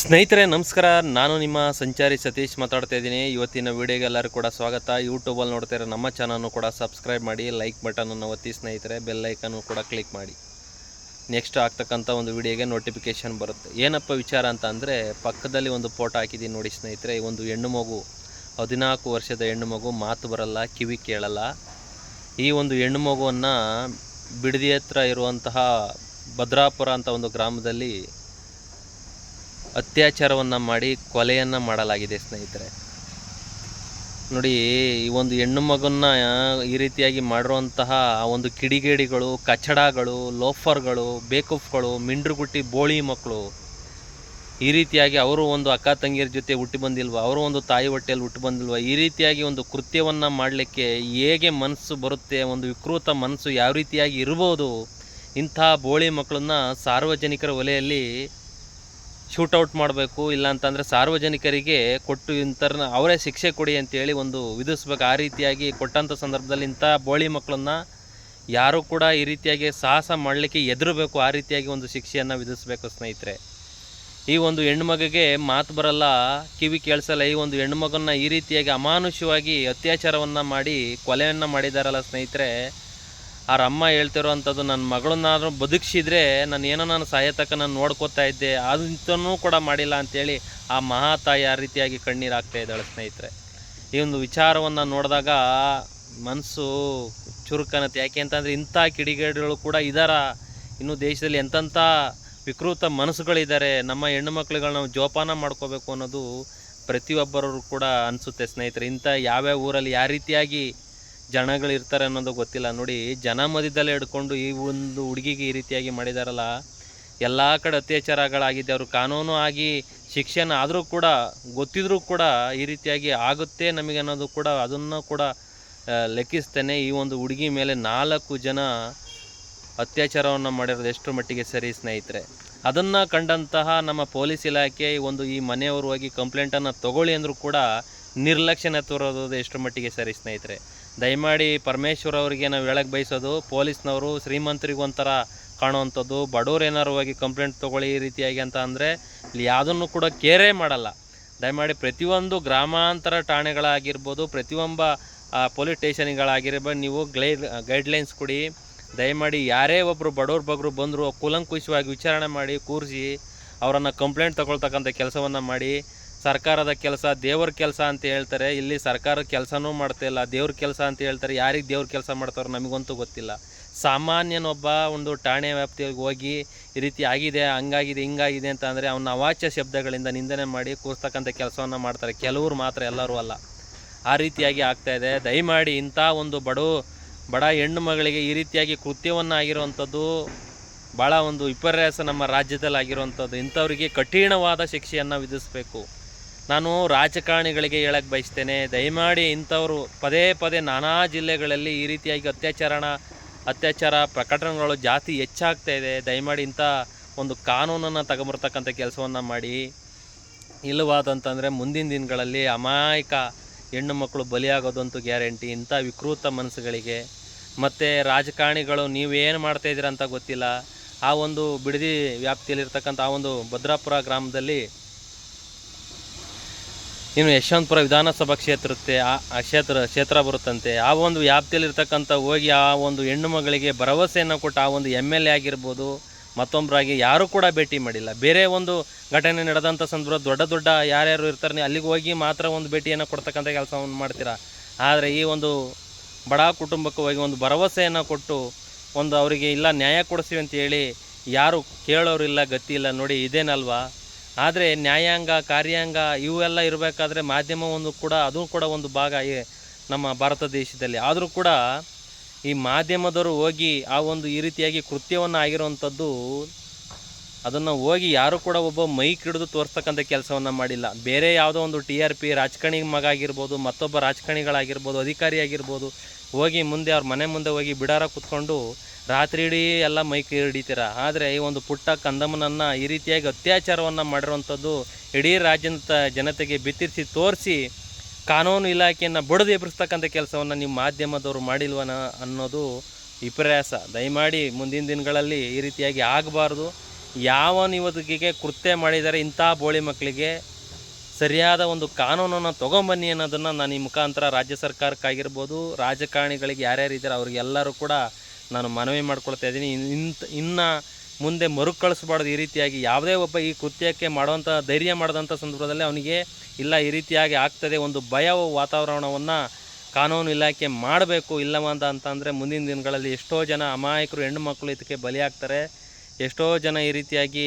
ಸ್ನೇಹಿತರೆ, ನಮಸ್ಕಾರ. ನಾನು ನಿಮ್ಮ ಸಂಚಾರಿ ಸತೀಶ್ ಮಾತಾಡ್ತಾ ಇದ್ದೀನಿ. ಇವತ್ತಿನ ವಿಡಿಯೋಗೆ ಎಲ್ಲರೂ ಕೂಡ ಸ್ವಾಗತ. ಯೂಟ್ಯೂಬಲ್ಲಿ ನೋಡ್ತಾ ಇರೋ ನಮ್ಮ ಚಾನಲ್ನು ಕೂಡ ಸಬ್ಸ್ಕ್ರೈಬ್ ಮಾಡಿ ಲೈಕ್ ಬಟನನ್ನು ಒತ್ತಿ ಸ್ನೇಹಿತರೆ. ಬೆಲ್ ಐಕನ್ನು ಕೂಡ ಕ್ಲಿಕ್ ಮಾಡಿ. ನೆಕ್ಸ್ಟ್ ಆಗ್ತಕ್ಕಂಥ ಒಂದು ವಿಡಿಯೋಗೆ ನೋಟಿಫಿಕೇಷನ್ ಬರುತ್ತೆ. ಏನಪ್ಪ ವಿಚಾರ ಅಂತ ಅಂದರೆ, ಪಕ್ಕದಲ್ಲಿ ಒಂದು ಫೋಟೋ ಹಾಕಿದ್ದೀನಿ ನೋಡಿ ಸ್ನೇಹಿತರೆ. ಒಂದು ಹೆಣ್ಣು ಮಗು, ಹದಿನಾಲ್ಕು ವರ್ಷದ ಹೆಣ್ಣು ಮಗು ಮಾತು ಬರಲ್ಲ, ಕಿವಿ ಕೇಳಲ್ಲ. ಈ ಒಂದು ಹೆಣ್ಣು ಮಗುವನ್ನು ಬಿಡದಿ ಹತ್ರ ಇರುವಂತಹ ಭದ್ರಾಪುರ ಅಂತ ಒಂದು ಗ್ರಾಮದಲ್ಲಿ ಅತ್ಯಾಚಾರವನ್ನು ಮಾಡಿ ಕೊಲೆಯನ್ನು ಮಾಡಲಾಗಿದೆ, ಸ್ನೇಹಿತರೆ. ನೋಡಿ, ಈ ಒಂದು ಹೆಣ್ಣು ಮಗನ್ನ ಈ ರೀತಿಯಾಗಿ ಮಾಡಿರುವಂತಹ ಒಂದು ಕಿಡಿಗೇಡಿಗಳು, ಕಚಡಗಳು, ಲೋಫರ್ಗಳು, ಬೇಕೂಫ್ಗಳು, ಮಿಂಡ್ರುಗುಟ್ಟಿ, ಬೋಳಿ ಮಕ್ಕಳು ಈ ರೀತಿಯಾಗಿ ಅವರು ಒಂದು ಅಕ್ಕ ತಂಗಿಯರ ಜೊತೆ ಹುಟ್ಟಿ ಬಂದಿಲ್ವ? ಅವರು ಒಂದು ತಾಯಿ ಹೊಟ್ಟೆಯಲ್ಲಿ ಹುಟ್ಟಿ ಬಂದಿಲ್ವ? ಈ ರೀತಿಯಾಗಿ ಒಂದು ಕೃತ್ಯವನ್ನು ಮಾಡಲಿಕ್ಕೆ ಹೇಗೆ ಮನಸ್ಸು ಬರುತ್ತೆ? ಒಂದು ವಿಕೃತ ಮನಸ್ಸು ಯಾವ ರೀತಿಯಾಗಿ ಇರ್ಬೋದು? ಇಂಥ ಬೋಳಿ ಮಕ್ಕಳನ್ನ ಸಾರ್ವಜನಿಕರ ವಲಯಲ್ಲಿ ಶೂಟೌಟ್ ಮಾಡಬೇಕು ಇಲ್ಲ ಅಂತಂದರೆ ಸಾರ್ವಜನಿಕರಿಗೆ ಕೊಟ್ಟು ಇಂಥರನ್ನ ಅವರೇ ಶಿಕ್ಷೆ ಕೊಡಿ ಅಂತೇಳಿ ಒಂದು ವಿಧಿಸ್ಬೇಕು. ಆ ರೀತಿಯಾಗಿ ಕೊಟ್ಟಂಥ ಸಂದರ್ಭದಲ್ಲಿ ಇಂಥ ಬೋಳಿ ಮಕ್ಕಳನ್ನು ಯಾರೂ ಕೂಡ ಈ ರೀತಿಯಾಗಿ ಸಾಹಸ ಮಾಡಲಿಕ್ಕೆ ಎದುರಬೇಕು ಆ ರೀತಿಯಾಗಿ ಒಂದು ಶಿಕ್ಷೆಯನ್ನು ವಿಧಿಸಬೇಕು ಸ್ನೇಹಿತರೆ. ಈ ಒಂದು ಹೆಣ್ಮಗಿಗೆ ಮಾತು ಬರಲ್ಲ, ಕಿವಿ ಕೇಳಿಸಲ್ಲ. ಈ ಒಂದು ಹೆಣ್ಮಗನ್ನ ಈ ರೀತಿಯಾಗಿ ಅಮಾನುಷವಾಗಿ ಅತ್ಯಾಚಾರವನ್ನು ಮಾಡಿ ಕೊಲೆಯನ್ನು ಮಾಡಿದಾರಲ್ಲ ಸ್ನೇಹಿತರೆ. ಅವ್ರ ಅಮ್ಮ ನನ್ನ ಮಗಳನ್ನಾದ್ರೂ ಬದುಕಿಸಿದ್ರೆ ನಾನು ಏನೋ ನಾನು ಸಾಯತಕ್ಕ ನಾನು ನೋಡ್ಕೋತಾ ಇದ್ದೆ ಅದಂತನೂ ಕೂಡ ಮಾಡಿಲ್ಲ ಅಂಥೇಳಿ ಆ ಮಹಾತಾಯಿ ಆ ರೀತಿಯಾಗಿ ಕಣ್ಣೀರು ಆಗ್ತಾ ಇದ್ದಾಳೆ ಸ್ನೇಹಿತರೆ. ಈ ಒಂದು ವಿಚಾರವನ್ನು ನೋಡಿದಾಗ ಮನಸ್ಸು ಚುರುಕನತ್ತೆ ಯಾಕೆ ಅಂತಂದರೆ ಇಂಥ ಕಿಡಿಗೇಡಿಗಳು ಕೂಡ ಇದ್ದಾರ ಇನ್ನು ದೇಶದಲ್ಲಿ ಎಂತೆಂಥ ವಿಕೃತ ಮನಸ್ಸುಗಳಿದ್ದಾರೆ. ನಮ್ಮ ಹೆಣ್ಣು ಮಕ್ಕಳುಗಳನ್ನ ನಾವು ಜೋಪಾನ ಮಾಡ್ಕೋಬೇಕು ಅನ್ನೋದು ಪ್ರತಿಯೊಬ್ಬರೂ ಕೂಡ ಅನಿಸುತ್ತೆ ಸ್ನೇಹಿತರೆ. ಇಂಥ ಯಾವ್ಯಾವ ಊರಲ್ಲಿ ಯಾವ ರೀತಿಯಾಗಿ ಜನಗಳು ಇರ್ತಾರೆ ಅನ್ನೋದು ಗೊತ್ತಿಲ್ಲ. ನೋಡಿ, ಜನ ಮಧ್ಯದಲ್ಲೇ ಹಿಡ್ಕೊಂಡು ಈ ಒಂದು ಹುಡುಗಿಗೆ ಈ ರೀತಿಯಾಗಿ ಮಾಡಿದಾರಲ್ಲ, ಎಲ್ಲ ಕಡೆ ಅತ್ಯಾಚಾರಗಳಾಗಿದೆ. ಅವರು ಕಾನೂನು ಆಗಿ ಶಿಕ್ಷೆನ ಆದರೂ ಕೂಡ, ಗೊತ್ತಿದ್ರೂ ಕೂಡ ಈ ರೀತಿಯಾಗಿ ಆಗುತ್ತೆ ನಮಗೆ ಅನ್ನೋದು ಕೂಡ, ಅದನ್ನು ಕೂಡ ಲೆಕ್ಕಿಸ್ತೇನೆ. ಈ ಒಂದು ಹುಡುಗಿ ಮೇಲೆ ನಾಲ್ಕು ಜನ ಅತ್ಯಾಚಾರವನ್ನು ಮಾಡಿರೋದು ಎಷ್ಟು ಮಟ್ಟಿಗೆ ಸರಿ ಸ್ನೇಹಿತರೆ? ಅದನ್ನು ಕಂಡಂತಹ ನಮ್ಮ ಪೊಲೀಸ್ ಇಲಾಖೆ ಒಂದು ಈ ಮನೆಯವರು ಹೋಗಿ ಕಂಪ್ಲೇಂಟನ್ನು ತಗೊಳ್ಳಿ ಅಂದರೂ ಕೂಡ ನಿರ್ಲಕ್ಷ್ಯನ ತೋರೋದು ಎಷ್ಟು ಮಟ್ಟಿಗೆ ಸರಿ ಸ್ನೇಹಿತರೆ? ದಯಮಾಡಿ ಪರಮೇಶ್ವರ್ ಅವರಿಗೆ ನಾವು ಹೇಳಕ್ಕೆ ಬಯಸೋದು, ಪೊಲೀಸ್ನವರು ಶ್ರೀಮಂತರಿಗೊಂಥರ ಕಾಣುವಂಥದ್ದು, ಬಡವ್ರು ಏನಾರು ಹೋಗಿ ಕಂಪ್ಲೇಂಟ್ ತೊಗೊಳ್ಳಿ ಈ ರೀತಿಯಾಗಿ ಅಂತ ಅಂದರೆ ಇಲ್ಲಿ ಯಾವುದನ್ನು ಕೂಡ ಕೇರೇ ಮಾಡಲ್ಲ. ದಯಮಾಡಿ ಪ್ರತಿಯೊಂದು ಗ್ರಾಮಾಂತರ ಠಾಣೆಗಳಾಗಿರ್ಬೋದು ಪ್ರತಿಯೊಬ್ಬ ಪೊಲೀಸ್ ಸ್ಟೇಷನ್ಗಳಾಗಿರ್ಬೋದು ನೀವು ಗ್ಲೈಡ್ ಗೈಡ್ಲೈನ್ಸ್ ಕೊಡಿ. ದಯಮಾಡಿ ಯಾರೇ ಒಬ್ಬರು ಬಡವ್ರ ಬಗ್ರು ಬಂದರೂ ಕೂಲಂಕುಷವಾಗಿ ವಿಚಾರಣೆ ಮಾಡಿ, ಕೂರಿಸಿ, ಅವರನ್ನು ಕಂಪ್ಲೇಂಟ್ ತಗೊಳ್ತಕ್ಕಂಥ ಕೆಲಸವನ್ನು ಮಾಡಿ. ಸರ್ಕಾರದ ಕೆಲಸ, ದೇವ್ರ ಕೆಲಸ ಅಂತ ಹೇಳ್ತಾರೆ. ಇಲ್ಲಿ ಸರ್ಕಾರ ಕೆಲಸನೂ ಮಾಡ್ತಾ ಇಲ್ಲ. ದೇವ್ರ ಕೆಲಸ ಅಂತ ಹೇಳ್ತಾರೆ. ಯಾರಿಗೆ ದೇವ್ರ ಕೆಲಸ ಮಾಡ್ತಾರೋ ನಮಗಂತೂ ಗೊತ್ತಿಲ್ಲ. ಸಾಮಾನ್ಯನೊಬ್ಬ ಒಂದು ಠಾಣೆ ವ್ಯಾಪ್ತಿಗೆ ಹೋಗಿ, ಈ ರೀತಿ ಆಗಿದೆ, ಹಂಗಾಗಿದೆ, ಹಿಂಗಾಗಿದೆ ಅಂತ ಅಂದರೆ ಅವನ ಅವಾಚ್ಯ ಶಬ್ದಗಳಿಂದ ನಿಂದನೆ ಮಾಡಿ ಕೂರ್ತಕ್ಕಂಥ ಕೆಲಸವನ್ನು ಮಾಡ್ತಾರೆ. ಕೆಲವರು ಮಾತ್ರ, ಎಲ್ಲರೂ ಅಲ್ಲ. ಆ ರೀತಿಯಾಗಿ ಆಗ್ತಾ ಇದೆ. ದಯಮಾಡಿ ಇಂಥ ಒಂದು ಬಡ ಬಡ ಹೆಣ್ಣು ಮಗಳಿಗೆ ಈ ರೀತಿಯಾಗಿ ಕೃತ್ಯವನ್ನು ಆಗಿರುವಂಥದ್ದು ಭಾಳ ಒಂದು ವಿಪರ್ಯಾಸ ನಮ್ಮ ರಾಜ್ಯದಲ್ಲಿ ಆಗಿರುವಂಥದ್ದು ಇಂಥವರಿಗೆ ಕಠಿಣವಾದ ಶಿಕ್ಷೆಯನ್ನು ವಿಧಿಸಬೇಕು. ನಾನು ರಾಜಕಾರಣಿಗಳಿಗೆ ಹೇಳಕ್ಕೆ ಬಯಸ್ತೇನೆ. ದಯಮಾಡಿ ಇಂಥವರು ಪದೇ ಪದೇ ನಾನಾ ಜಿಲ್ಲೆಗಳಲ್ಲಿ ಈ ರೀತಿಯಾಗಿ ಅತ್ಯಾಚಾರಣ, ಅತ್ಯಾಚಾರ ಪ್ರಕಟಣೆಗಳು ಜಾಸ್ತಿ ಹೆಚ್ಚಾಗ್ತಾ ಇದೆ. ದಯಮಾಡಿ ಇಂಥ ಒಂದು ಕಾನೂನನ್ನು ತಗೊಂಬರ್ತಕ್ಕಂಥ ಕೆಲಸವನ್ನು ಮಾಡಿ. ಇಲ್ಲವಾದಂತಂದರೆ ಮುಂದಿನ ದಿನಗಳಲ್ಲಿ ಅಮಾಯಕ ಹೆಣ್ಣು ಮಕ್ಕಳು ಬಲಿಯಾಗೋದಂತೂ ಗ್ಯಾರಂಟಿ ಇಂಥ ವಿಕೃತ ಮನಸ್ಸುಗಳಿಗೆ. ಮತ್ತು ರಾಜಕಾರಣಿಗಳು ನೀವೇನು ಮಾಡ್ತಾ ಇದ್ದೀರ ಅಂತ ಗೊತ್ತಿಲ್ಲ. ಆ ಒಂದು ಬಿಡದಿ ವ್ಯಾಪ್ತಿಯಲ್ಲಿರ್ತಕ್ಕಂಥ ಆ ಒಂದು ಭದ್ರಾಪುರ ಗ್ರಾಮದಲ್ಲಿ ಇನ್ನು ಯಶವಂತಪುರ ವಿಧಾನಸಭಾ ಕ್ಷೇತ್ರಕ್ಕೆ ಆ ಕ್ಷೇತ್ರ ಕ್ಷೇತ್ರ ಬರುತ್ತಂತೆ. ಆ ಒಂದು ವ್ಯಾಪ್ತಿಯಲ್ಲಿರ್ತಕ್ಕಂಥ ಹೋಗಿ ಆ ಒಂದು ಹೆಣ್ಣು ಮಗಳಿಗೆ ಭರವಸೆಯನ್ನು ಕೊಟ್ಟು ಆ ಒಂದು ಎಂ ಎಲ್ ಎ ಆಗಿರ್ಬೋದು ಮತ್ತೊಬ್ಬರಾಗಿ ಯಾರೂ ಕೂಡ ಭೇಟಿ ಮಾಡಿಲ್ಲ. ಬೇರೆ ಒಂದು ಘಟನೆ ನಡೆದಂಥ ಸಂದರ್ಭ, ದೊಡ್ಡ ದೊಡ್ಡ ಯಾರ್ಯಾರು ಇರ್ತಾರೆ ಅಲ್ಲಿಗೆ ಹೋಗಿ ಮಾತ್ರ ಒಂದು ಭೇಟಿಯನ್ನು ಕೊಡ್ತಕ್ಕಂಥ ಕೆಲಸವನ್ನು ಮಾಡ್ತೀರಾ? ಆದರೆ ಈ ಒಂದು ಬಡ ಕುಟುಂಬಕ್ಕೆ ಹೋಗಿ ಒಂದು ಭರವಸೆಯನ್ನು ಕೊಟ್ಟು ಒಂದು ಅವರಿಗೆ, ಇಲ್ಲ, ನ್ಯಾಯ ಕೊಡಿಸ್ತೀವಿ ಅಂತ ಹೇಳಿ ಯಾರು ಕೇಳೋರಿಲ್ಲ, ಗತಿ ಇಲ್ಲ, ನೋಡಿ, ಇದೇನಲ್ವಾ? ಆದರೆ ನ್ಯಾಯಾಂಗ, ಕಾರ್ಯಾಂಗ ಇವೆಲ್ಲ ಇರಬೇಕಾದ್ರೆ ಮಾಧ್ಯಮ ಒಂದು ಕೂಡ ಅದು ಕೂಡ ಒಂದು ಭಾಗ ಈ ನಮ್ಮ ಭಾರತ ದೇಶದಲ್ಲಿ. ಆದರೂ ಕೂಡ ಈ ಮಾಧ್ಯಮದವರು ಹೋಗಿ ಆ ಒಂದು ಈ ರೀತಿಯಾಗಿ ಕೃತ್ಯವನ್ನು ಆಗಿರುವಂಥದ್ದು ಅದನ್ನು ಹೋಗಿ ಯಾರು ಕೂಡ ಒಬ್ಬ ಮೈಕ್ ಹಿಡಿದು ತೋರಿಸ್ತಕ್ಕಂಥ ಕೆಲಸವನ್ನು ಮಾಡಿಲ್ಲ. ಬೇರೆ ಯಾವುದೋ ಒಂದು ಟಿ ಆರ್ ಪಿ ರಾಜಕಾರಣಿ ಮಗ ಆಗಿರ್ಬೋದು ಮತ್ತೊಬ್ಬ ರಾಜಕಾರಣಿಗಳಾಗಿರ್ಬೋದು ಅಧಿಕಾರಿ ಆಗಿರ್ಬೋದು ಹೋಗಿ ಮುಂದೆ ಅವ್ರ ಮನೆ ಮುಂದೆ ಹೋಗಿ ಬಿಡಾರ ಕೂತ್ಕೊಂಡು ರಾತ್ರಿ ಇಡೀ ಎಲ್ಲ ಮೈಕ್ ಹಿಡಿತೀರ ಆದರೆ ಈ ಒಂದು ಪುಟ್ಟ ಕಂದಮ್ಮನನ್ನು ಈ ರೀತಿಯಾಗಿ ಅತ್ಯಾಚಾರವನ್ನು ಮಾಡಿರುವಂಥದ್ದು ಇಡೀ ರಾಜ್ಯದ ಜನತೆಗೆ ಬಿತ್ತಿರಿಸಿ ತೋರಿಸಿ ಕಾನೂನು ಇಲಾಖೆಯನ್ನು ಬಡಿದು ಎಬ್ಬರಿಸ್ತಕ್ಕಂಥ ಕೆಲಸವನ್ನು ನಿಮ್ಮ ಮಾಧ್ಯಮದವರು ಮಾಡಿಲ್ವನ ಅನ್ನೋದು ವಿಪರ್ಯಾಸ. ದಯಮಾಡಿ ಮುಂದಿನ ದಿನಗಳಲ್ಲಿ ಈ ರೀತಿಯಾಗಿ ಆಗಬಾರ್ದು. ಯಾವ ಇವತ್ತಿಗೆ ಕೃತ್ಯ ಮಾಡಿದ್ದಾರೆ ಇಂಥ ಬೋಳಿ ಮಕ್ಕಳಿಗೆ ಸರಿಯಾದ ಒಂದು ಕಾನೂನನ್ನು ತೊಗೊಂಬನ್ನಿ ಅನ್ನೋದನ್ನು ನಾನು ಈ ಮುಖಾಂತರ ರಾಜ್ಯ ಸರ್ಕಾರಕ್ಕಾಗಿರ್ಬೋದು, ರಾಜಕಾರಣಿಗಳಿಗೆ ಯಾರ್ಯಾರು ಇದ್ದಾರೆ ಅವ್ರಿಗೆಲ್ಲರೂ ಕೂಡ ನಾನು ಮನವಿ ಮಾಡ್ಕೊಳ್ತಾ ಇದ್ದೀನಿ. ಇಂಥ ಇನ್ನು ಮುಂದೆ ಮರುಕಳಿಸ್ಬಾರ್ದು ಈ ರೀತಿಯಾಗಿ ಯಾವುದೇ ಒಬ್ಬ ಈ ಕೃತ್ಯಕ್ಕೆ ಮಾಡುವಂಥ ಧೈರ್ಯ ಮಾಡಿದಂಥ ಸಂದರ್ಭದಲ್ಲಿ ಅವನಿಗೆ ಇಲ್ಲ, ಈ ರೀತಿಯಾಗಿ ಆಗ್ತದೆ, ಒಂದು ಭಯ ವಾತಾವರಣವನ್ನು ಕಾನೂನು ಇಲಾಖೆ ಮಾಡಬೇಕು, ಇಲ್ಲವಂತ ಅಂತಂದರೆ ಮುಂದಿನ ದಿನಗಳಲ್ಲಿ ಎಷ್ಟೋ ಜನ ಅಮಾಯಕರು, ಹೆಣ್ಣು ಮಕ್ಕಳು ಇದಕ್ಕೆ ಬಲಿಯಾಗ್ತಾರೆ. ಎಷ್ಟೋ ಜನ ಈ ರೀತಿಯಾಗಿ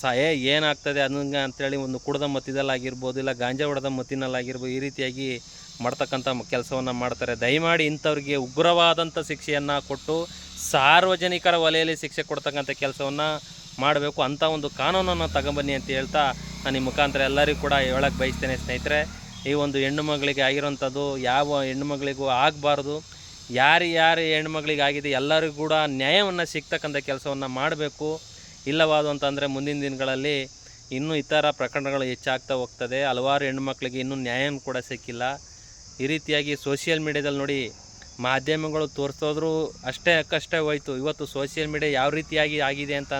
ಸಹ ಏ, ಏನಾಗ್ತದೆ ಅದನ್ನ ಅಂತೇಳಿ ಒಂದು ಕುಡ್ದ ಮತ್ತಿದಲ್ಲಾಗಿರ್ಬೋದು, ಇಲ್ಲ ಗಾಂಜಾ ಹೊಡೆದ ಮತ್ತಿನಲ್ಲಾಗಿರ್ಬೋದು, ಈ ರೀತಿಯಾಗಿ ಮಾಡ್ತಕ್ಕಂಥ ಕೆಲಸವನ್ನು ಮಾಡ್ತಾರೆ. ದಯಮಾಡಿ ಇಂಥವ್ರಿಗೆ ಉಗ್ರವಾದಂಥ ಶಿಕ್ಷೆಯನ್ನು ಕೊಟ್ಟು, ಸಾರ್ವಜನಿಕರ ವಲಯಲ್ಲಿ ಶಿಕ್ಷೆ ಕೊಡ್ತಕ್ಕಂಥ ಕೆಲಸವನ್ನು ಮಾಡಬೇಕು ಅಂಥ ಒಂದು ಕಾನೂನನ್ನು ತಗೊಂಬನ್ನಿ ಅಂತ ಹೇಳ್ತಾ ನಾನು ಈ ಮುಖಾಂತರ ಎಲ್ಲರಿಗೂ ಕೂಡ ಹೇಳಕ್ಕೆ ಬಯಸ್ತೇನೆ ಸ್ನೇಹಿತರೆ. ಈ ಒಂದು ಹೆಣ್ಣು ಮಗಳಿಗೆ ಆಗಿರೋಂಥದ್ದು, ಯಾವ ಹೆಣ್ಣು ಮಗಳಿಗೂ ಆಗಬಾರ್ದು. ಯಾರು ಯಾರು ಹೆಣ್ಮಕ್ಳಿಗಾಗಿದೆ ಎಲ್ಲರಿಗೂ ಕೂಡ ನ್ಯಾಯವನ್ನು ಸಿಗ್ತಕ್ಕಂಥ ಕೆಲಸವನ್ನು ಮಾಡಬೇಕು. ಇಲ್ಲವಾದು ಅಂತಂದರೆ ಮುಂದಿನ ದಿನಗಳಲ್ಲಿ ಇನ್ನೂ ಇತರ ಪ್ರಕರಣಗಳು ಹೆಚ್ಚಾಗ್ತಾ ಹೋಗ್ತದೆ. ಹಲವಾರು ಹೆಣ್ಮಕ್ಳಿಗೆ ಇನ್ನೂ ನ್ಯಾಯ ಕೂಡ ಸಿಕ್ಕಿಲ್ಲ. ಈ ರೀತಿಯಾಗಿ ಸೋಷಿಯಲ್ ಮೀಡ್ಯಾದಲ್ಲಿ ನೋಡಿ ಮಾಧ್ಯಮಗಳು ತೋರಿಸೋದ್ರು ಅಷ್ಟೇ ಅಕ್ಕಷ್ಟೇ ಹೋಯ್ತು. ಇವತ್ತು ಸೋಷಿಯಲ್ ಮೀಡಿಯಾ ಯಾವ ರೀತಿಯಾಗಿ ಆಗಿದೆ ಅಂತ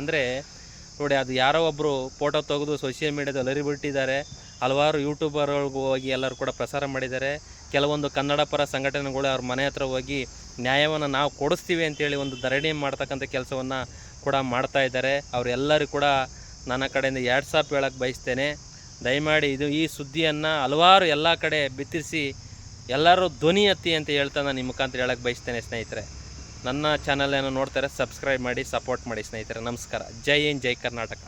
ನೋಡಿ ಅದು ಯಾರೋ ಒಬ್ಬರು ಫೋಟೋ ತೆಗೆದು ಸೋಷಿಯಲ್ ಮೀಡ್ಯಾದಲ್ಲಿ ಹರಿಬಿಟ್ಟಿದ್ದಾರೆ ಹಲವಾರು ಯೂಟ್ಯೂಬರ್ಗಳಿಗೂ ಹೋಗಿ ಎಲ್ಲರೂ ಕೂಡ ಪ್ರಸಾರ ಮಾಡಿದ್ದಾರೆ. ಕೆಲವೊಂದು ಕನ್ನಡ ಪರ ಸಂಘಟನೆಗಳು ಅವ್ರ ಮನೆ ಹತ್ರ ಹೋಗಿ ನ್ಯಾಯವನ್ನು ನಾವು ಕೊಡಿಸ್ತೀವಿ ಅಂತೇಳಿ ಒಂದು ಧರಣಿ ಮಾಡ್ತಕ್ಕಂಥ ಕೆಲಸವನ್ನು ಕೂಡ ಮಾಡ್ತಾ ಇದ್ದಾರೆ. ಅವರೆಲ್ಲರೂ ಕೂಡ ನನ್ನ ಕಡೆಯಿಂದ ಎರಡು ಸಾಪ್ ಹೇಳಕ್ಕೆ ಬಯಸ್ತೇನೆ. ದಯಮಾಡಿ ಇದು ಈ ಸುದ್ದಿಯನ್ನು ಹಲವಾರು ಎಲ್ಲ ಕಡೆ ಬಿತ್ತಿರಿಸಿ, ಎಲ್ಲರೂ ಧ್ವನಿ ಎತ್ತಿ ಅಂತ ಹೇಳ್ತಾ ನಾನು ನಿಮ್ಮ ಮುಖಾಂತರ ಹೇಳಕ್ಕೆ ಬಯಸ್ತೇನೆ ಸ್ನೇಹಿತರೆ. ನನ್ನ ಚಾನಲನ್ನು ನೋಡ್ತಾರೆ ಸಬ್ಸ್ಕ್ರೈಬ್ ಮಾಡಿ ಸಪೋರ್ಟ್ ಮಾಡಿ ಸ್ನೇಹಿತರೆ. ನಮಸ್ಕಾರ. ಜೈ ಹಿಂದ್, ಜೈ ಕರ್ನಾಟಕ.